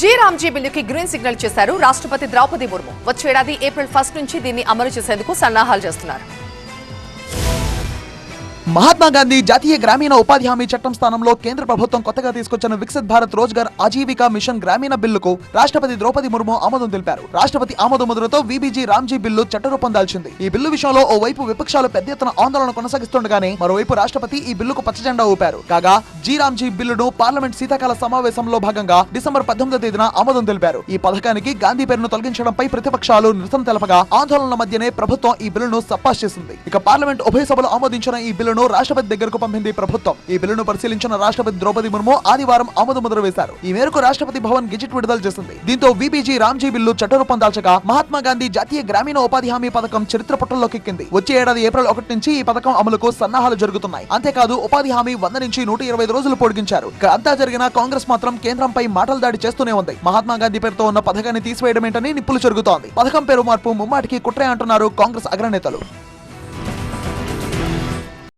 G Ramji బిల్లుకి green signal చేశారు రాష్ట్రపతి ద్రౌపది ముర్ము. వచ్చేడాది ఏప్రిల్ ఫస్ట్ నుంచి దీన్ని అమలు చేసేందుకు సన్నాహాలు చేస్తున్నారు. మహాత్మా గాంధీ జాతీయ గ్రామీణ ఉపాధి హామీ చట్టం స్థానంలో కేంద్ర ప్రభుత్వం కొత్తగా తీసుకొచ్చిన వికసిత్ భారత్ రోజ్గార్ ఆజీవిక మిషన్ గ్రామీణ బిల్లుకు రాష్ట్రపతి ద్రౌపది ముర్ము ఆమోదం తెలిపారు. రాష్ట్రపతి ఆమోద ముద్రతో విబిజి రామ్జీ బిల్లు చట్టరూపం దాల్చింది. ఈ బిల్లు విషయంలో ఓ వైపు విపక్షాలు పెద్ద ఎత్తున ఆందోళన కొనసాగిస్తుండగానే మరోవైపు రాష్ట్రపతి ఈ బిల్లుకు పచ్చజెండా ఊపారు. కాగా జీ రామ్జీ బిల్లును పార్లమెంట్ శీతాకాల సమావేశంలో భాగంగా డిసెంబర్ పద్దెనిమిదో తేదీన ఆమోదం తెలిపారు. ఈ పథకానికి గాంధీ పేరును తొలగించడంపై ప్రతిపక్షాలు నిరసన తెలపగా ఆందోళనల మధ్యనే ప్రభుత్వం ఈ బిల్లును సప్పాస్ చేసింది. ఇక పార్లమెంట్ ఉభయ సభలు ఆమోదించిన ఈ బిల్లును రాష్ట్రపతి దగ్గరకు పంపింది ప్రభుత్వం. ఈ బిల్లును పరిశీలించిన రాష్ట్రపతి ద్రౌపది ముర్ము ఆదివారం ఆమోద ముద్ర వేశారు. ఈ మేరకు రాష్ట్రపతి భవన్ గెజిట్ విడుదల చేసింది. దీంతో విబీజీ రామ్జీ బిల్లు చట్టరూపం దాల్చగా మహాత్మా గాంధీ జాతీయ గ్రామీణ ఉపాధి హామీ పథకం చరిత్ర పుటల్లోకి ఎక్కింది. వచ్చే ఏడాది ఏప్రిల్ ఒకటి నుంచి ఈ పథకం అమలుకు సన్నాహాలు జరుగుతున్నాయి. అంతేకాదు ఉపాధి హామీ వంద నుంచి నూట ఇరవై రోజులు పొడిగించారు. ఇక అంతా జరిగిన కాంగ్రెస్ మాత్రం కేంద్రంపై మాటలు దాడి చేస్తూనే ఉంది. మహాత్మా గాంధీ పేరుతో ఉన్న పథకాన్ని తీసివేయడమేంటని నిప్పులు జరుగుతోంది. పథకం పేరు మార్పు ముమ్మాటికి కుట్రే అంటున్నారు కాంగ్రెస్ అగ్రనేతలు.